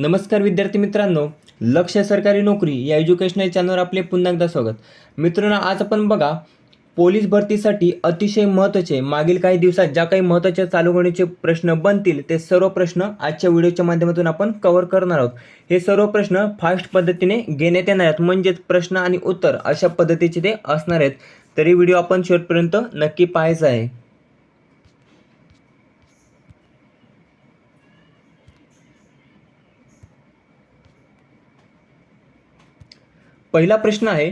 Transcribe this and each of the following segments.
नमस्कार विद्यार्थी मित्रांनो. लक्ष सरकारी नोकरी या एज्युकेशनल चॅनलवर आपले पुन्हा एकदा स्वागत. मित्रांनो आज आपण बघा पोलीस भरतीसाठी अतिशय महत्त्वाचे मागील काही दिवसात ज्या काही महत्त्वाच्या चालू होण्याचे प्रश्न बनतील ते सर्व प्रश्न आजच्या व्हिडिओच्या माध्यमातून आपण कव्हर करणार आहोत. हे सर्व प्रश्न फास्ट पद्धतीने घेण्यात येणार आहेत. म्हणजेच प्रश्न आणि उत्तर अशा पद्धतीचे ते असणार आहेत. तरी व्हिडिओ आपण शेवटपर्यंत नक्की पाहायचा आहे. पहिला प्रश्न आहे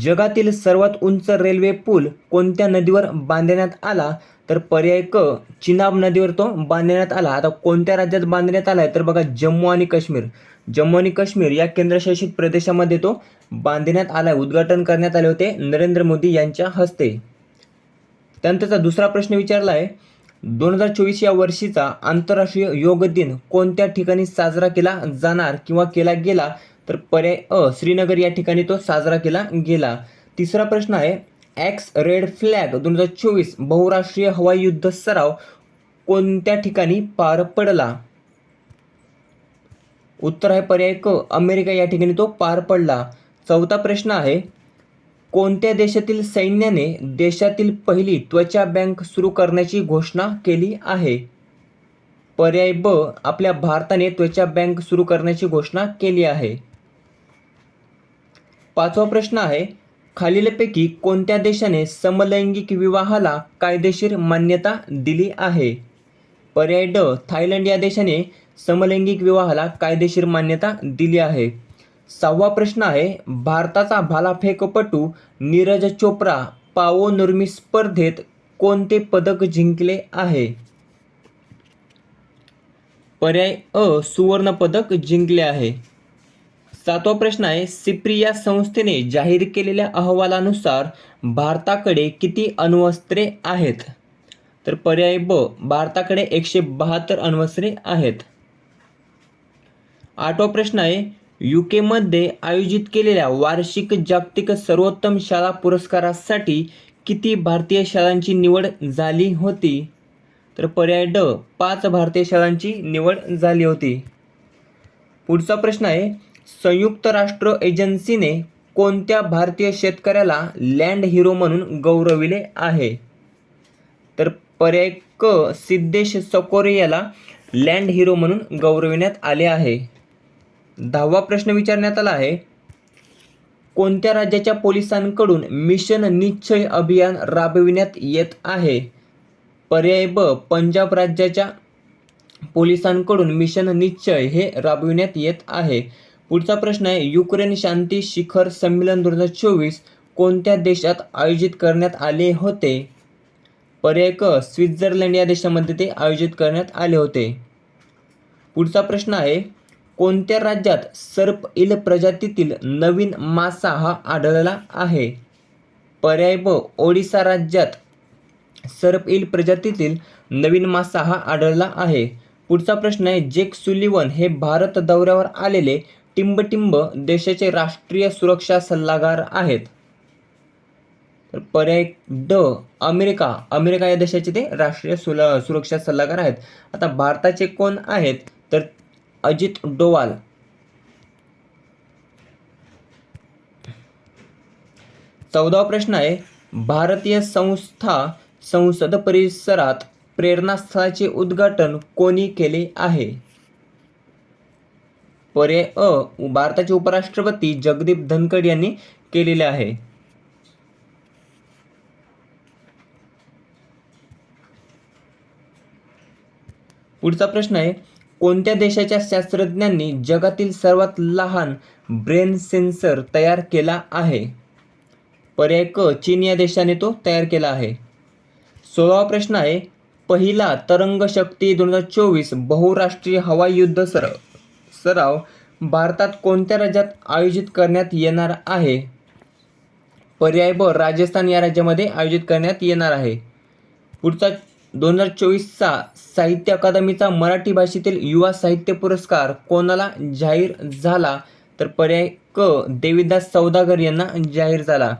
जगातील सर्वात उंच रेल्वे पूल कोणत्या नदीवर बांधण्यात आला? तर पर्याय क चिनाब नदीवर तो बांधण्यात आला. आता कोणत्या राज्यात बांधण्यात आला आहे तर बघा जम्मू आणि काश्मीर. जम्मू आणि काश्मीर या केंद्रशासित प्रदेशामध्ये तो बांधण्यात आला आहे उद्घाटन करण्यात आले होते नरेंद्र मोदी यांच्या हस्ते. त्यानंतरचा दुसरा प्रश्न विचारला आहे दोन हजार चोवीस या वर्षीचा आंतरराष्ट्रीय योग दिन कोणत्या ठिकाणी साजरा केला जाणार किंवा केला गेला? तर पर्याय अ श्रीनगर या ठिकाणी तो साजरा केला गेला. तिसरा प्रश्न आहे ॲक्स रेड फ्लॅग दोन हजार चोवीस बहुराष्ट्रीय हवाई युद्ध सराव कोणत्या ठिकाणी पार पडला? उत्तर आहे पर्याय क अमेरिका या ठिकाणी तो पार पडला. चौथा प्रश्न आहे कोणत्या देशातील सैन्याने देशातील पहिली त्वचा बँक सुरू करण्याची घोषणा केली आहे? पर्याय ब आपल्या भारताने त्वचा बँक सुरू करण्याची घोषणा केली आहे. पाचवा प्रश्न आहे खालीलपैकी कोणत्या देशाने समलैंगिक विवाहाला कायदेशीर मान्यता दिली आहे? पर्याय ड थायलंड या देशाने समलैंगिक विवाहाला कायदेशीर मान्यता दिली आहे. सहावा प्रश्न आहे भारताचा भालाफेकपटू नीरज चोप्रा पावो नुर्मी स्पर्धेत कोणते पदक जिंकले आहे? पर्याय अ सुवर्ण पदक जिंकले आहे. सातवा प्रश्न आहे सिप्री या संस्थेने जाहीर केलेल्या अहवालानुसार भारताकडे किती अण्वस्त्रे आहेत? तर पर्याय ब भारताकडे एकशे बहात्तर अण्वस्त्रे आहेत. आठवा प्रश्न आहे यू केमध्ये आयोजित केलेल्या वार्षिक जागतिक सर्वोत्तम शाळा पुरस्कारासाठी किती भारतीय शाळांची निवड झाली होती? तर पर्याय ड पाच भारतीय शाळांची निवड झाली होती. पुढचा प्रश्न आहे संयुक्त राष्ट्र एजन्सीने कोणत्या भारतीय शेतकऱ्याला लँड हिरो म्हणून गौरविले आहे? तर पर्याय क सिद्धेश सकोरे याला लँड हिरो म्हणून गौरविण्यात आले आहे. दहावा प्रश्न विचारण्यात आला आहे. कोणत्या राज्याच्या पोलिसांकडून मिशन निश्चय अभियान राबविण्यात येत आहे? पर्याय ब पंजाब राज्याच्या पोलिसांकडून मिशन निश्चय हे राबविण्यात येत आहे. पुढचा प्रश्न आहे युक्रेन शांती शिखर संमेलन दोन हजार चोवीस कोणत्या देशात आयोजित करण्यात आले होते? पर्याय क स्वित्झर्लंड या देशामध्ये ते आयोजित करण्यात आले होते. पुढचा प्रश्न आहे कोणत्या राज्यात सर्प इल प्रजातीतील नवीन मासा हा आढळला आहे? पर्याय ब ओडिसा राज्यात सर्प इल प्रजातीतील नवीन मासा हा आढळला आहे. पुढचा प्रश्न आहे जेक सुलिवन हे भारत दौऱ्यावर आलेले टिंबटिंब देशाचे राष्ट्रीय सुरक्षा सल्लागार आहेत. तर पर्याय ड अमेरिका. अमेरिका या देशाचे ते राष्ट्रीय सुला सुरक्षा सल्लागार आहेत. आता भारताचे कोण आहेत? तर अजित डोवाल. चौदावा प्रश्न आहे भारतीय संस्था संसद परिसरात प्रेरणास्थळाचे उद्घाटन कोणी केले आहे? पर्याय अ भारताचे उपराष्ट्रपती जगदीप धनखड यांनी केलेले आहे. पुढचा प्रश्न आहे कोणत्या देशाच्या शास्त्रज्ञांनी जगातील सर्वात लहान ब्रेन सेन्सर तयार केला आहे? पर्याय क चीन या देशाने तो तयार केला आहे. सोळावा प्रश्न आहे पहिला तरंग शक्ती दोन हजार चोवीस बहुराष्ट्रीय हवाई युद्ध सर सराव भारतात कोणत्या राज्यात आयोजित करण्यात येणार आहे? पर्याय ब राजस्थान या राज्यामध्ये आयोजित करण्यात येणार आहे. पुढचा दोन हजार चोवीसचा साहित्य अकादमीचा मराठी भाषेतील युवा साहित्य पुरस्कार कोणाला जाहीर झाला? तर पर्याय क देविदास सौदागर यांना जाहीर झाला.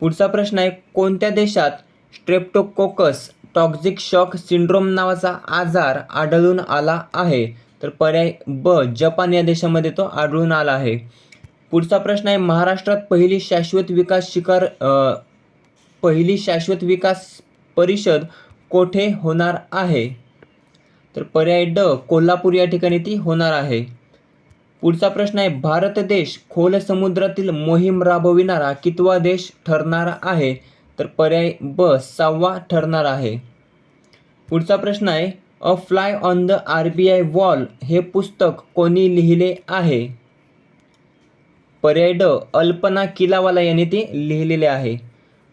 पुढचा प्रश्न आहे कोणत्या देशात स्ट्रेप्टोकोकस टॉक्झिक शॉक सिंड्रोम नावाचा आजार आढळून आला आहे? तर पर्याय ब जपान या देशामध्ये तो आढळून आला आहे. पुढचा प्रश्न आहे महाराष्ट्रात पहिली शाश्वत विकास शिखर पहिली शाश्वत विकास परिषद कोठे होणार आहे? तर पर्याय ड कोल्हापूर या ठिकाणी ती होणार आहे. पुढचा प्रश्न आहे भारत देश खोल समुद्रातील मोहीम राबविणारा कितवा देश ठरणार आहे? तर पर्याय ब सहावा ठरणार आहे. पुढचा प्रश्न आहे a fly on the R B I wall हे पुस्तक कोणी लिहिले आहे? पर्याय ड अल्पना किलावाला यांनी ते लिहिलेले आहे.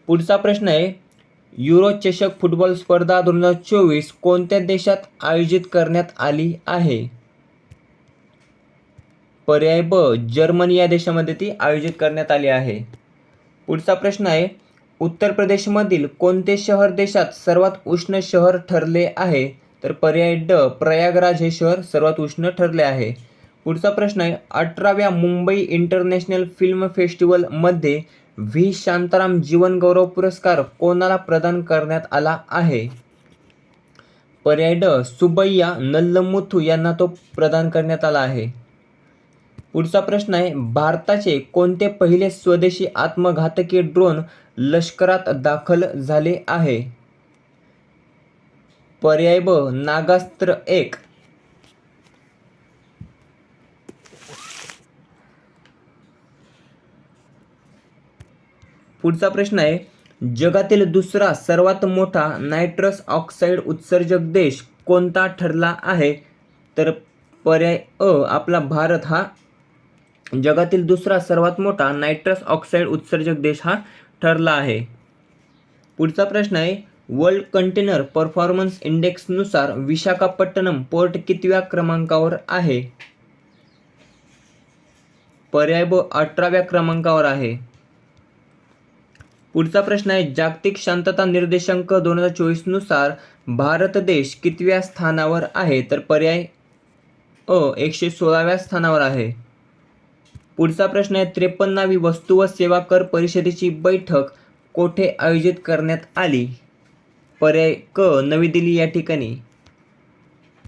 पुढचा प्रश्न आहे युरो चषक फुटबॉल स्पर्धा दोन हजार चोवीस कोणत्या देशात आयोजित करण्यात आली आहे? पर्याय ब जर्मनी या देशामध्ये ती आयोजित करण्यात आली आहे. पुढचा प्रश्न आहे उत्तर प्रदेशमधील कोणते शहर देशात सर्वात उष्ण शहर ठरले आहे? तर पर्याय ड प्रयागराज हे शहर सर्वात उष्ण ठरले आहे. पुढचा प्रश्न आहे अठराव्या मुंबई इंटरनॅशनल फिल्म फेस्टिवलमध्ये व्ही. शांताराम जीवनगौरव पुरस्कार कोणाला प्रदान करण्यात आला आहे? पर्याय ड सुबैया नल्लमुथू यांना तो प्रदान करण्यात आला आहे. पुढचा प्रश्न आहे भारताचे कोणते पहिले स्वदेशी आत्मघातकी ड्रोन लष्करात दाखल झाले आहे? पर्याय ब नागास्त्र एक. पुढचा प्रश्न आहे जगातील दुसरा सर्वात मोठा नायट्रस ऑक्साईड उत्सर्जक देश कोणता ठरला आहे? तर पर्याय अ आपला भारत हा. जगातील दुसरा सर्वात मोठा नायट्रस ऑक्साईड उत्सर्जक देश हा ठरला आहे. पुढचा प्रश्न आहे वर्ल्ड कंटेनर परफॉर्मन्स इंडेक्सनुसार विशाखापट्टणम पोर्ट कितव्या क्रमांकावर आहे? पर्याय ब अठराव्या क्रमांकावर आहे. पुढचा प्रश्न आहे जागतिक शांतता निर्देशांक दोन हजार चोवीसनुसार भारत देश कितव्या स्थानावर आहे? तर पर्याय अ एकशे सोळाव्या स्थानावर आहे. पुढचा प्रश्न आहे त्रेपन्नावी वस्तू व सेवा कर परिषदेची बैठक कोठे आयोजित करण्यात आली? पर्याय क नवी दिल्ली या ठिकाणी.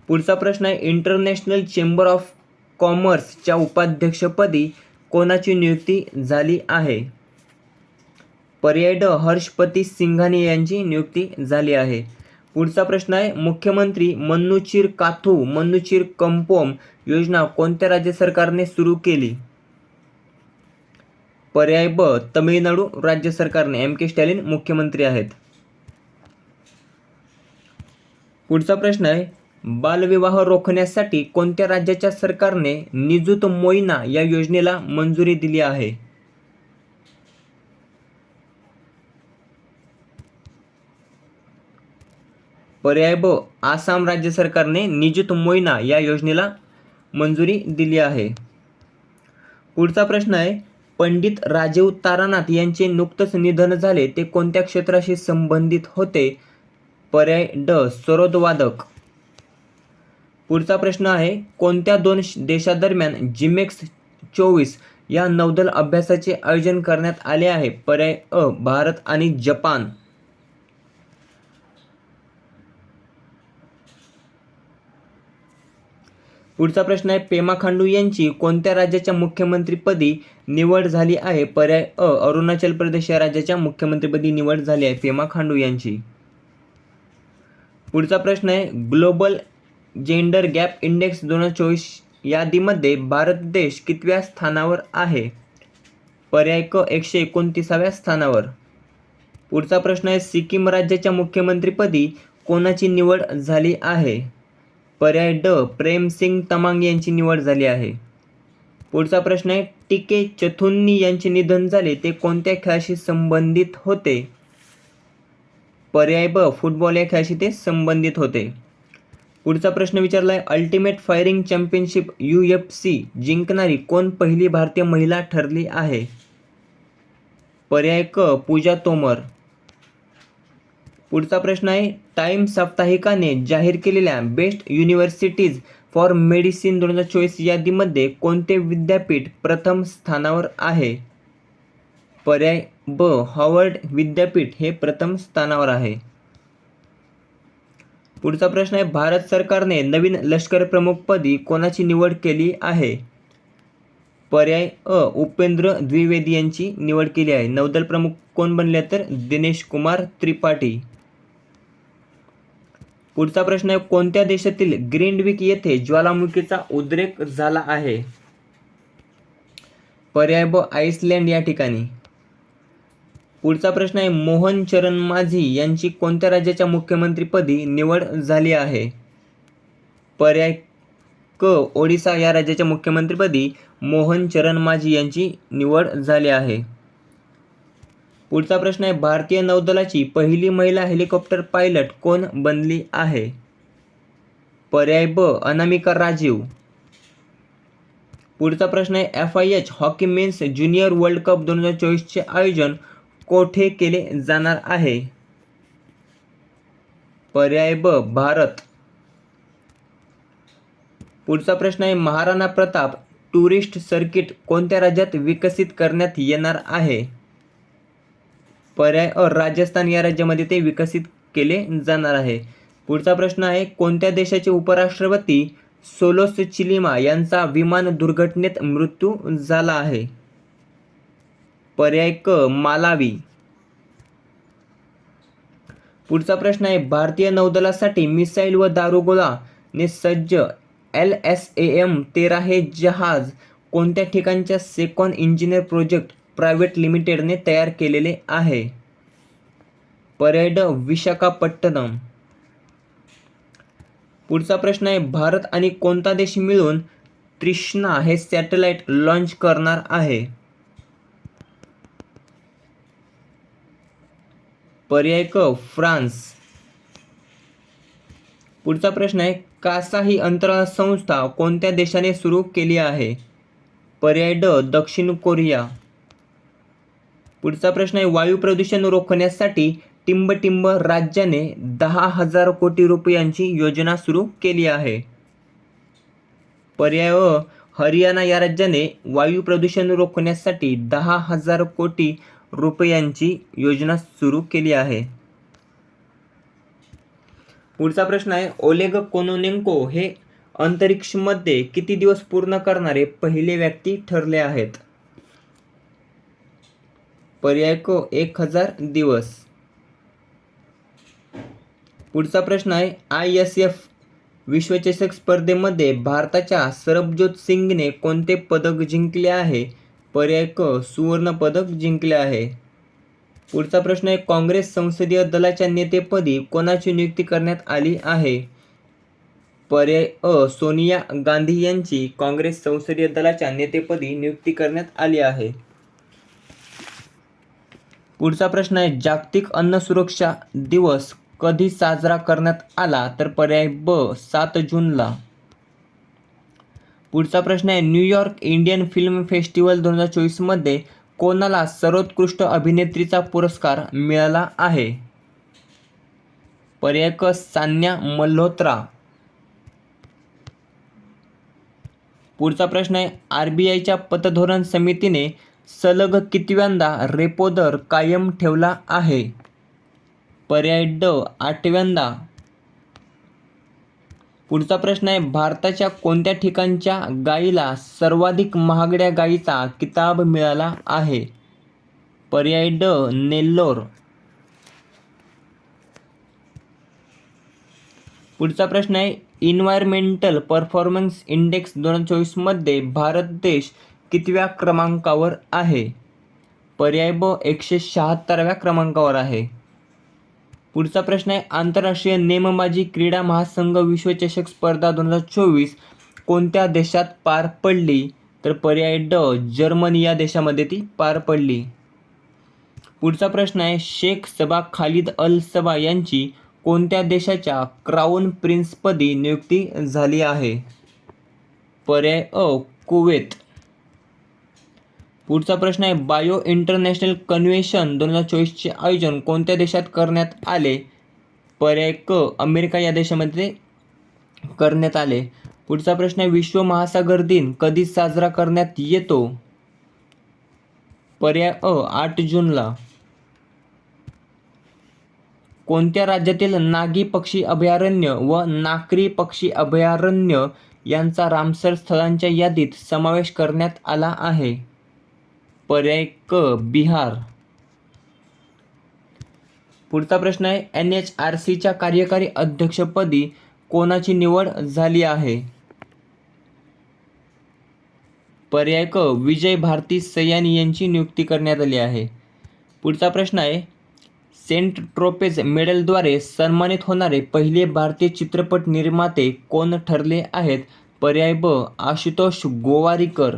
पुढचा प्रश्न आहे इंटरनॅशनल चेंबर ऑफ कॉमर्सच्या उपाध्यक्षपदी कोणाची नियुक्ती झाली आहे? पर्याय ड हर्षपती सिंघानी यांची नियुक्ती झाली आहे. पुढचा प्रश्न आहे मुख्यमंत्री मन्नुचीर काथू मन्नुचीर कंपोम योजना कोणत्या राज्य सरकारने सुरू केली? पर्याय ब तमिळनाडू राज्य सरकारने एम के स्टॅलिन मुख्यमंत्री आहेत. पुढचा प्रश्न आहे बालविवाह रोखण्यासाठी कोणत्या राज्याच्या सरकारने निजुत मोइना या योजनेला मंजुरी दिली आहे? पर्याय ब आसाम राज्य सरकारने निजुत मोईना या योजनेला मंजुरी दिली आहे. पुढचा प्रश्न आहे पंडित राजीव तारानाथ यांचे नुकतंच निधन झाले ते कोणत्या क्षेत्राशी संबंधित होते? पर्याय ड सरोदवादक. पुढचा प्रश्न आहे कोणत्या दोन श- देशादरम्यान जिमेक्स चोवीस या नौदल अभ्यासाचे आयोजन करण्यात आले आहे? पर्याय अ भारत आणि जपान. पुढचा प्रश्न आहे पेमा खांडू यांची कोणत्या राज्याच्या मुख्यमंत्रीपदी निवड झाली आहे? पर्याय अ अरुणाचल प्रदेश या राज्याच्या मुख्यमंत्रीपदी निवड झाली आहे पेमा खांडू यांची. पुढचा प्रश्न आहे ग्लोबल जेंडर गॅप इंडेक्स दोन हजार चोवीस यादीमध्ये भारत देश कितव्या स्थानावर आहे? पर्याय क एकशे एकोणतीसाव्या स्थानावर. पुढचा प्रश्न आहे सिक्कीम राज्याच्या मुख्यमंत्रीपदी कोणाची निवड झाली आहे? पर्याय ड प्रेम सिंग तमांग यांची निवड झाली आहे. पुढचा प्रश्न आहे टिके चथुन्नी यांचे निधन झाले ते कोणत्या खेळाशी संबंधित होते? पर्याय ब फुटबॉल या खेळाशी ते संबंधित होते. पुढचा प्रश्न विचारला आहे ultimate firing championship U F C जिंकणारी कोण पहिली भारतीय महिला ठरली आहे? पर्याय क पूजा तोमर. पुढचा प्रश्न आहे टाइम साप्ताहिकाने जाहीर केलेल्या बेस्ट युनिव्हर्सिटीज फॉर मेडिसिन दोन हजार चोवीस यादीमध्ये कोणते विद्यापीठ प्रथम स्थानावर आहे? पर्याय ब. हॉवर्ड विद्यापीठ हे प्रथम स्थानावर आहे. पुढचा प्रश्न आहे भारत सरकारने नवीन लष्कर प्रमुखपदी कोणाची निवड केली आहे? पर्याय अ. उपेंद्र द्विवेदी यांची निवड केली आहे. नौदल प्रमुख कोण बनले तर? दिनेश कुमार त्रिपाठी. पुढचा प्रश्न आहे कोणत्या देशातील ग्रीनविक येथे ज्वालामुखीचा उद्रेक झाला आहे? पर्याय ब. आइसलँड या ठिकाणी. पुढचा प्रश्न आहे मोहन चरण माझी यांची कोणत्या राज्याच्या मुख्यमंत्रीपदी निवड झाली आहे? पर्याय क ओडिसा या राज्याच्या मुख्यमंत्रीपदी मोहन चरण माझी यांची निवड झाली आहे. पुढचा प्रश्न आहे भारतीय नौदलाची पहिली महिला हेलिकॉप्टर पायलट कोण बनली आहे? पर्याय ब अनामिका राजीव. पुढचा प्रश्न आहे F I H hockey men's junior world cup दोन हजार चोवीसचे आयोजन कोठे केले जाणार आहे? पर्याय ब भारत. पुढचा प्रश्न आहे महाराणा प्रताप टुरिस्ट सर्किट कोणत्या राज्यात विकसित करण्यात येणार आहे? पर्याय अ राजस्थान या राज्यामध्ये ते विकसित केले जाणार आहे. पुढचा प्रश्न आहे कोणत्या देशाचे उपराष्ट्रपती सोलोस चिलिमा यांचा विमान दुर्घटनेत मृत्यू झाला आहे? पर्याय क मालावी. पुढचा प्रश्न आहे भारतीय नौदलासाठी मिसाईल व दारुगोळाने सज्ज एल एस ए एम तेरा हे जहाज कोणत्या ठिकाणच्या सेकॉन इंजिनियर प्रोजेक्ट प्रायव्हेट लिमिटेडने तयार केलेले आहे? पर्याय ड विशाखापट्टणम. पुढचा प्रश्न आहे भारत आणि कोणता देश मिळून त्रिष्णा हे सॅटेलाइट लॉन्च करणार आहे? पर्याय क फ्रान्स. पुढचा प्रश्न आहे कासा ही अंतराळ संस्था कोणत्या देशाने सुरू केली आहे? पर्याय ड दक्षिण कोरिया. पुढचा प्रश्न आहे वायू प्रदूषण रोखण्यासाठी टिंबटिंब राज्याने दहा हजार कोटी रुपयांची योजना सुरू केली आहे. पर्याय हरियाणा या राज्याने वायू प्रदूषण रोखण्यासाठी दहा हजार कोटी रुपयांची योजना सुरू केली आहे. पुढचा प्रश्न आहे ओलेग कोनोनेंको हे अंतरिक्षमध्ये किती दिवस पूर्ण करणारे पहिले व्यक्ती ठरले आहेत? पर्याय को एक हजार दिवस. पुढचा प्रश्न आहे आय एस एफ विश्वचषक स्पर्धेमध्ये भारताच्या सरबजोत सिंगने कोणते पदक जिंकले आहे? पर्याय क सुवर्ण पदक जिंकले आहे. पुढचा प्रश्न आहे काँग्रेस संसदीय दलाच्या नेतेपदी कोणाची नियुक्ती करण्यात आली आहे? पर्याय अ सोनिया गांधी यांची काँग्रेस संसदीय दलाच्या नेतेपदी नियुक्ती करण्यात आली आहे. पुढचा प्रश्न आहे जागतिक अन्न सुरक्षा दिवस कधी साजरा करण्यात आला? तर पर्याय ब सात जूनला. पुढचा प्रश्न आहे न्यूयॉर्क इंडियन फिल्म फेस्टिवल दोन हजार चोवीसमध्ये कोणाला सर्वोत्कृष्ट अभिनेत्रीचा पुरस्कार मिळाला आहे? पर्याय क सान्या मल्होत्रा. पुढचा प्रश्न आहे आर बी आयच्या पतधोरण समितीने सलग कितव्यांदा रेपो दर कायम ठेवला आहे? पर्याय ड आठव्यांदा. पुढचा प्रश्न आहे भारताच्या कोणत्या ठिकाणच्या गायीला सर्वाधिक महागड्या गायीचा किताब मिळाला आहे? पर्याय ड नेल्लोर. पुढचा प्रश्न आहे इन्व्हायरमेंटल परफॉर्मन्स इंडेक्स दोन हजार चोवीसमध्ये भारत देश कितव्या क्रमांकावर आहे? पर्याय ब एकशे शहात्तराव्या क्रमांकावर आहे. पुढचा प्रश्न आहे आंतरराष्ट्रीय नेमबाजी क्रीडा महासंघ विश्वचषक स्पर्धा दोन हजार चोवीस कोणत्या देशात पार पडली? तर पर्याय ड जर्मनी या देशामध्ये ती पार पडली. पुढचा प्रश्न आहे शेख सबा खालिद अल सबा यांची कोणत्या देशाच्या क्राऊन प्रिन्सपदी नियुक्ती झाली आहे? पर्याय अ कुवेत. पुढचा प्रश्न आहे बायो इंटरनॅशनल कन्व्हेन्शन दोन हजार चोवीसचे आयोजन कोणत्या देशात करण्यात आले? पर्याय क अमेरिका या देशामध्ये करण्यात आले. पुढचा प्रश्न आहे विश्व महासागर दिन कधी साजरा करण्यात येतो? पर्याय अ आठ जूनला. कोणत्या राज्यातील नागी पक्षी अभयारण्य व नाकरी पक्षी अभयारण्य यांचा रामसर स्थळांच्या यादीत समावेश करण्यात आला आहे? पर्याय क बिहार. पुढचा प्रश्न आहे एन एच आर सीच्या कार्यकारी अध्यक्षपदी कोणाची निवड झाली आहे? पर्याय क विजय भारती सयानी यांची नियुक्ती करण्यात आली आहे. पुढचा प्रश्न आहे सेंट ट्रोपेज मेडलद्वारे सन्मानित होणारे पहिले भारतीय चित्रपट निर्माते कोण ठरले आहेत? पर्याय ब आशुतोष गोवारीकर.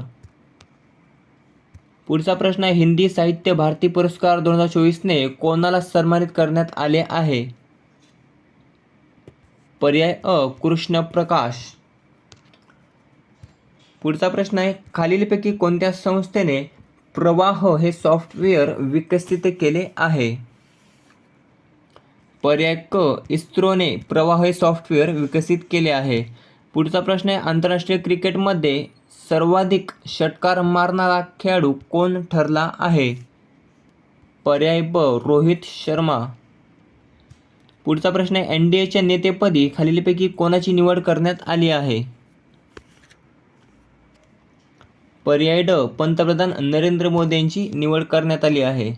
पुढचा प्रश्न आहे हिंदी साहित्य भारती पुरस्कार दोन हजार चोवीसने कोणाला सन्मानित करण्यात आले आहे? पर्याय अ कृष्ण प्रकाश पुढचा प्रश्न आहे खालीलपैकी कोणत्या संस्थेने प्रवाह हे सॉफ्टवेअर विकसित केले आहे? पर्याय क इस्रोने प्रवाह हे सॉफ्टवेअर विकसित केले आहे. पुढचा प्रश्न आहे आंतरराष्ट्रीय क्रिकेटमध्ये सर्वाधिक षटकार मारणारा खेळाडू कोण ठरला आहे? पर्याय ब. रोहित शर्मा. पुढचा प्रश्न आहे एन डी एच्या नेतेपदी खालीलपैकी कोणाची निवड करण्यात आली आहे? पर्याय ड. पंतप्रधान नरेंद्र मोदी यांची निवड करण्यात आली आहे.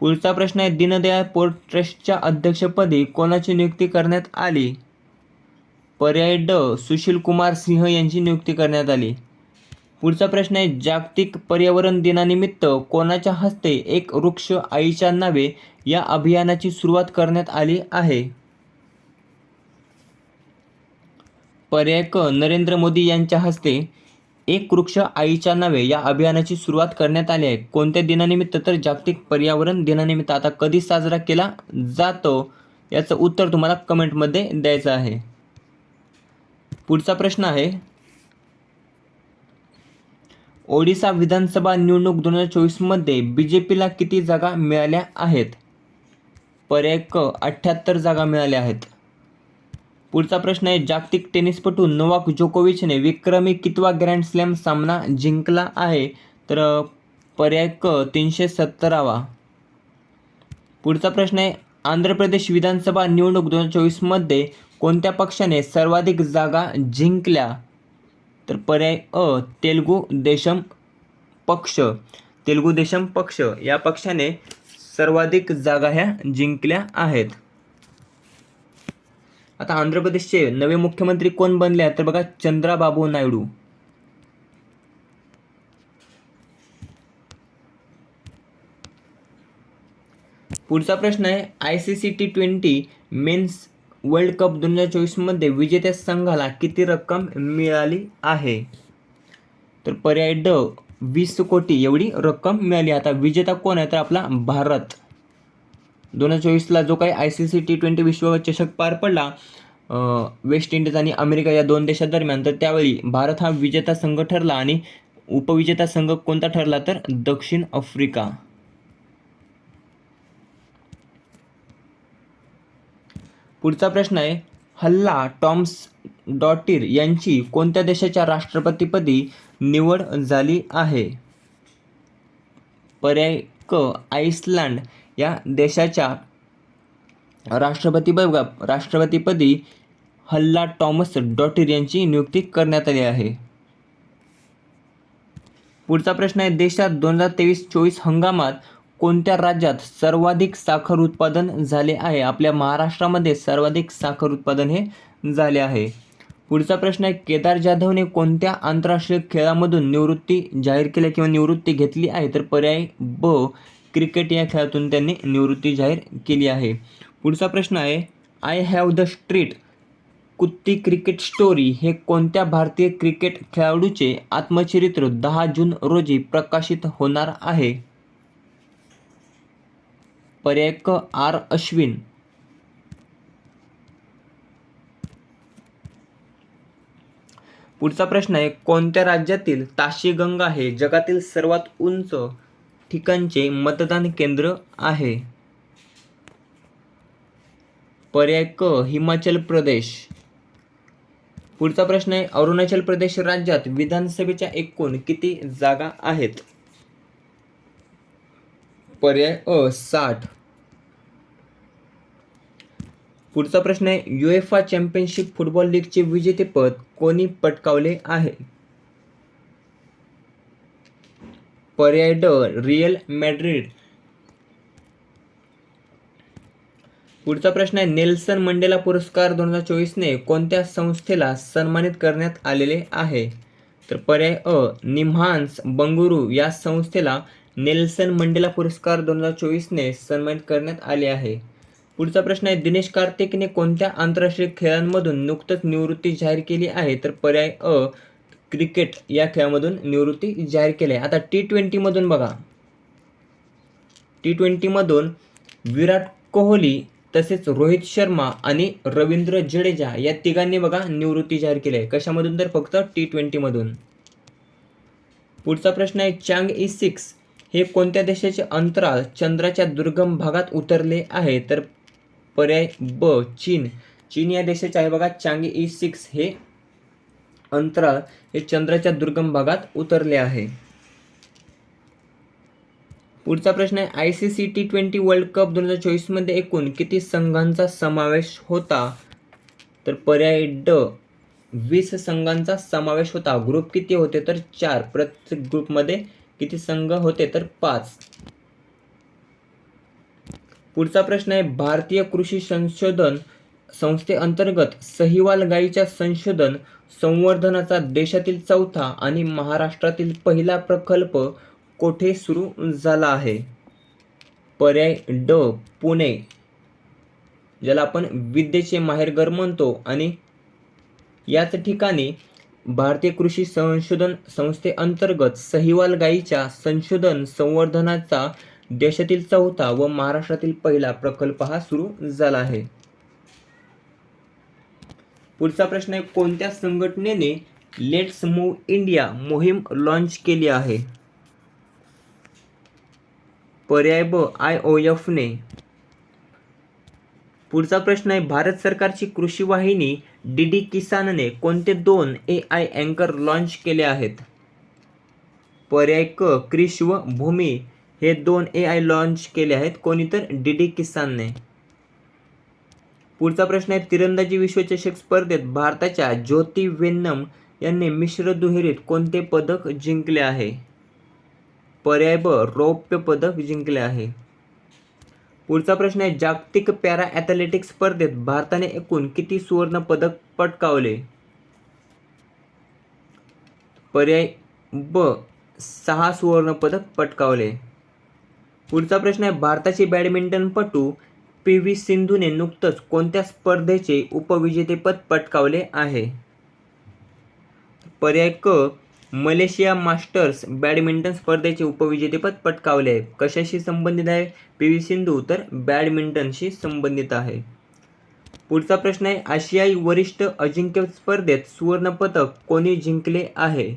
पुढचा प्रश्न आहे दीनदयाळ पोर्ट ट्रस्टच्या अध्यक्षपदी कोणाची नियुक्ती करण्यात आली? पर्याय ड. सुशील कुमार सिंह यांची नियुक्ती करण्यात आली. पुढचा प्रश्न आहे जागतिक पर्यावरण दिनानिमित्त कोणाच्या हस्ते एक वृक्ष आईच्या नावे या अभियानाची सुरुवात करण्यात आली आहे? पर्याय क नरेंद्र मोदी यांच्या हस्ते एक वृक्ष आईच्या नावे या अभियानाची सुरुवात करण्यात आली आहे. कोणत्या दिनानिमित्त? तर जागतिक पर्यावरण दिनानिमित्त आता कधी साजरा केला जातो? याचं उत्तर तुम्हाला कमेंटमध्ये द्यायचं आहे. पुढचा प्रश्न आहे ओडिसा विधानसभा निवडणूक दोन हजार चोवीसमध्ये बी जे पीला किती जागा मिळाल्या आहेत? पर्याय क अठ्ठ्याहत्तर जागा मिळाल्या आहेत. पुढचा प्रश्न आहे जागतिक टेनिसपटू नोवाक जोकोविचने विक्रमी कितवा ग्रँड स्लॅम सामना जिंकला आहे? तर पर्याय क तीनशे सत्तरावा. पुढचा प्रश्न आहे आंध्र प्रदेश विधानसभा निवडणूक दोन हजार चोवीसमध्ये कोणत्या पक्षाने सर्वाधिक जागा जिंकल्या? तर पर्याय अ तेलुगू देशम पक्ष. तेलुगू देशम पक्ष. या पक्षाने सर्वाधिक जागा ह्या जिंकल्या आहेत. आता आंध्र प्रदेशचे नवे मुख्यमंत्री कोण बनले आहेत तर बघा चंद्राबाबू नायडू. पुढचा प्रश्न आहे I C C T twenty men's world cup दोन हजार चोवीसमध्ये विजेत्या संघाला किती रक्कम मिळाली आहे? तर पर्याय ड वीस कोटी एवढी रक्कम मिळाली. आता विजेता कोण आहे? तर आपला भारत. दोन हजार चोवीसला जो काही I C C T twenty विश्वचषक पार पडला वेस्ट इंडिज आणि अमेरिका या दोन देशांदरम्यान तर त्यावेळी भारत हा विजेता संघ ठरला आणि उपविजेता संघ कोणता ठरला? तर दक्षिण आफ्रिका. पुढचा प्रश्न आहे हल्ला टॉम्स डॉटीर यांची कोणत्या देशाच्या राष्ट्रपतीपदी निवड झाली आहे? पर्याय क आइसलँड या देशाच्या राष्ट्रपती राष्ट्रपतीपदी हल्ला टॉमस डॉटीर यांची नियुक्ती करण्यात आली आहे. पुढचा प्रश्न आहे देशात दोन हजार तेवीस चोवीस हंगामात कोणत्या राज्यात सर्वाधिक साखर उत्पादन झाले आहे? आपल्या महाराष्ट्रामध्ये सर्वाधिक साखर उत्पादन हे झाले आहे. पुढचा प्रश्न आहे केदार जाधवने कोणत्या आंतरराष्ट्रीय खेळामधून निवृत्ती जाहीर केली किंवा निवृत्ती घेतली आहे? तर पर्याय ब क्रिकेट या खेळातून त्यांनी निवृत्ती जाहीर केली आहे. पुढचा प्रश्न आहे I have the street Kutti cricket story हे कोणत्या भारतीय क्रिकेट खेळाडूचे आत्मचरित्र दहा जून रोजी प्रकाशित होणार आहे? पर्याय क आर अश्विन. पुढचा प्रश्न आहे कोणत्या राज्यातील ताशीगंगा हे जगातील सर्वात उंच ठिकाणचे मतदान केंद्र आहे? पर्याय क हिमाचल प्रदेश. पुढचा प्रश्न आहे अरुणाचल प्रदेश राज्यात विधानसभेच्या एकूण किती जागा आहेत? पर्याय अ साठ. पुढचा प्रश्न आहे युएफा चॅम्पियनशिप फुटबॉल लीगचे विजेतेपद कोणी पटकावले आहे? पर्याय ड रियल मॅड्रिड पुढचा प्रश्न आहे नेल्सन मंडेला पुरस्कार दोन हजार चोवीसने कोणत्या संस्थेला सन्मानित करण्यात आलेले आहे? तर पर्याय अ निम्हान्स बंगुरू या संस्थेला नेल्सन मंडेला पुरस्कार दोन हजार चोवीसने सन्मानित करण्यात आले आहे. पुढचा प्रश्न आहे दिनेश कार्तिकने कोणत्या आंतरराष्ट्रीय खेळांमधून नुकतंच निवृत्ती जाहीर केली आहे? तर पर्याय अ क्रिकेट या खेळामधून निवृत्ती जाहीर केली आहे. आता टी ट्वेंटीमधून बघा. टी ट्वेंटीमधून विराट कोहली तसेच रोहित शर्मा आणि रवींद्र जडेजा या तिघांनी बघा निवृत्ती जाहीर केली आहे. कशामधून तर फक्त टी ट्वेंटीमधून पुढचा प्रश्न आहे चांग ई सिक्स हे कोणत्या देशाचे अंतराळ चंद्राच्या दुर्गम भागात उतरले आहे? तर पर्याय ब चीन. चीन या देशाचे आहे बघा चांगी ई सिक्स हे अंतराळ हे चंद्राच्या दुर्गम भागात उतरले आहे. पुढचा प्रश्न आहे I C C T twenty world cup दोन हजार चोवीसमध्ये एकूण किती संघांचा समावेश होता? तर पर्याय ड वीस संघांचा समावेश होता. ग्रुप किती होते? तर चार. प्रत्येक ग्रुपमध्ये किती संघ होते? तर पाच. पुढचा प्रश्न आहे भारतीय कृषी संशोधन संस्थेअंतर्गत सहिवाल गायीच्या संशोधन संवर्धनाचा देशातील चौथा आणि महाराष्ट्रातील पहिला प्रकल्प कोठे सुरू झाला आहे? पर्याय ड पुणे ज्याला आपण विद्येचे माहेरघर म्हणतो आणि याच ठिकाणी भारतीय कृषी संशोधन संस्थेअंतर्गत सहिवाल गायीच्या संशोधन संवर्धनाचा देशातील चौथा व महाराष्ट्रातील पहिला प्रकल्प हा सुरू झाला आहे. पुढचा प्रश्न आहे कोणत्या संघटनेने लेट्स मूव्ह इंडिया मोहीम लॉन्च केली आहे? पर्याय ब आय ओ एफने पुढचा प्रश्न आहे भारत सरकारची कृषी वाहिनी डी डी किसानने कोणते दोन ए आय अँकर लॉन्च केले आहेत? पर्याय क क्रिश व भूमी. हे दोन ए आय लॉन्च केले आहेत कोणी तर डी डी किसानने पुढचा प्रश्न आहे तिरंदाजी विश्वचषक स्पर्धेत भारताच्या ज्योती वेन्नम यांनी मिश्र दुहेरीत कोणते पदक जिंकले आहे? पर्याय ब रौप्य पदक जिंकले आहे. पुढचा प्रश्न आहे जागतिक पॅरा ॲथलेटिक्स स्पर्धेत भारताने एकूण किती सुवर्ण पदक पटकावले? पर्याय ब सहा सुवर्ण पदक पटकावले. पुढचा प्रश्न आहे भारताची बॅडमिंटनपटू पी व्ही सिंधूने नुकतंच कोणत्या स्पर्धेचे उपविजेतेपद पटकावले आहे? पर्याय क मलेशिया मास्टर्स बॅडमिंटन स्पर्धेचे उपविजेतेपद पटकावले आहे. कशाशी संबंधित आहे? पी व्ही सिंधू तर बॅडमिंटनशी संबंधित आहे. पुढचा प्रश्न आहे आशियाई वरिष्ठ अजिंक्य स्पर्धेत सुवर्णपदक कोणी जिंकले आहे?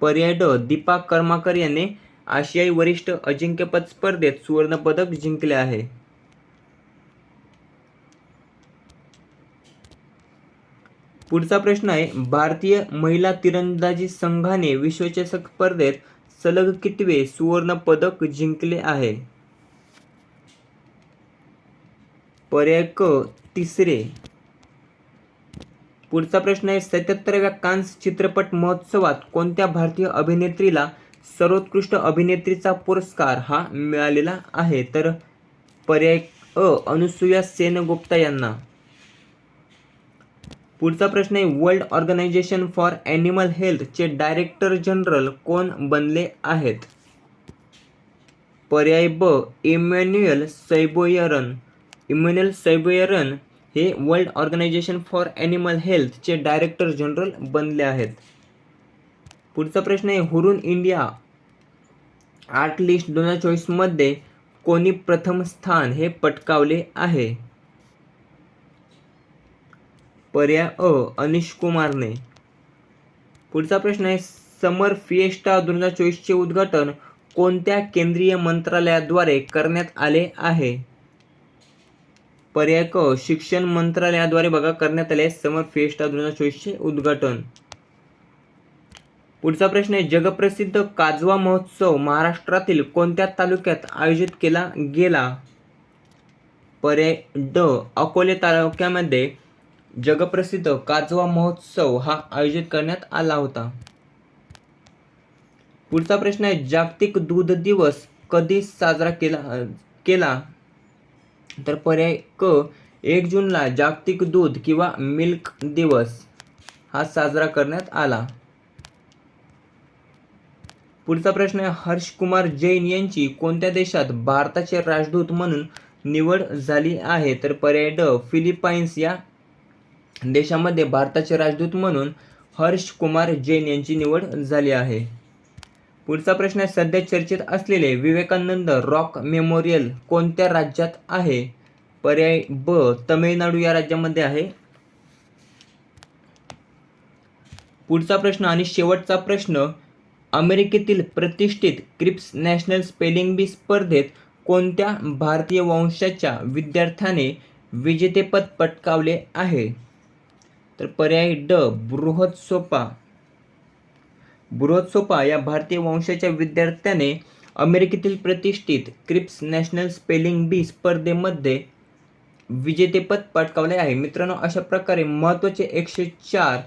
पर्याय ड दीपा कर्माकर यांनी आशियाई वरिष्ठ अजिंक्यपद स्पर्धेत सुवर्णपदक जिंकले आहे. पुढचा प्रश्न आहे भारतीय महिला तिरंदाजी संघाने विश्वचषक स्पर्धेत सलग कितवे सुवर्ण पदक जिंकले आहे? पर्याय क तिसरे. पुढचा प्रश्न आहे सत्याहत्तराव्या कान्स चित्रपट महोत्सवात कोणत्या भारतीय अभिनेत्रीला सर्वोत्कृष्ट अभिनेत्रीचा पुरस्कार हा मिळालेला आहे. तर पर्याय अ अनुसूया सेनगुप्ता यांना. पुढचा प्रश्न आहे वर्ल्ड ऑर्गनायझेशन फॉर ॲनिमल हेल्थचे डायरेक्टर जनरल कोण बनले आहेत? पर्याय ब इमॅन्युअल सैबोयरन. इम्युन्युअल सैबोयरन हे वर्ल्ड ऑर्गनायझेशन फॉर ॲनिमल हेल्थचे डायरेक्टर जनरल बनले आहेत. पुढचा प्रश्न आहे हुरून इंडिया आर्ट लिस्ट दोन हजार चोवीसमध्ये कोणी प्रथम स्थान हे पटकावले आहे? पर्याय अ अनिश कुमारने. पुढचा प्रश्न आहे समर फिएस्टा दोन हजार चोवीसचे उद्घाटन कोणत्या केंद्रीय मंत्रालयाद्वारे करण्यात आले आहे? पर्याय क शिक्षण मंत्रालयाद्वारे बघा करण्यात आले समर फिएस्टा दोन हजार चोवीसचे उद्घाटन. पुढचा प्रश्न आहे जगप्रसिद्ध काजवा महोत्सव महाराष्ट्रातील कोणत्या तालुक्यात आयोजित केला गेला? पर्याय ड अकोले तालुक्यामध्ये जगप्रसिद्ध काजवा महोत्सव हा आयोजित करण्यात आला होता. पुढचा प्रश्न आहे जागतिक दूध दिवस कधी साजरा केला केला? तर पर्याय क एक जूनला जागतिक दूध किंवा मिल्क दिवस हा साजरा करण्यात आला. पुढचा प्रश्न आहे हर्षकुमार जैन यांची कोणत्या देशात भारताचे राजदूत म्हणून निवड झाली आहे? तर पर्याय ड फिलिपाईन्स. या देशामध्ये भारताचे राजदूत म्हणून हर्ष कुमार जैन यांची निवड झाली आहे. पुढचा प्रश्न आहे सध्या चर्चेत असलेले विवेकानंद रॉक मेमोरियल कोणत्या राज्यात आहे? पर्याय ब तमिळनाडू या राज्यामध्ये आहे. पुढचा प्रश्न आणि शेवटचा प्रश्न अमेरिकेतील प्रतिष्ठित क्रिप्स नॅशनल स्पेलिंग बी स्पर्धेत कोणत्या भारतीय वंशाच्या विद्यार्थ्याने विजेतेपद पटकावले आहे? तर पर्याय ड बृहत सोपा बृहत सोपा या भारतीय वंशाच्या विद्यार्थ्याने अमेरिकेतील प्रतिष्ठित क्रिप्स नॅशनल स्पेलिंग बी स्पर्धेमध्ये विजेतेपद पटकावले आहे. मित्रांनो अशा प्रकारे महत्त्वाचे एकशे चार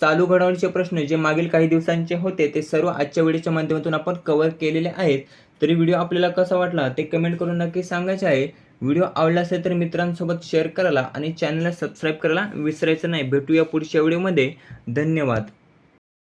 चालू घडवणीचे प्रश्न जे मागील काही दिवसांचे होते ते सर्व आजच्या व्हिडिओच्या माध्यमातून आपण कव्हर केलेले आहेत. तरी व्हिडिओ आपल्याला कसा वाटला ते कमेंट करून नक्की सांगायचे आहे. व्हिडिओ आवडला असेल तर मित्रांसोबत शेअर करायला आणि चॅनलला सबस्क्राईब करायला विसरायचं नाही. भेटूया पुढच्या व्हिडिओमध्ये. धन्यवाद.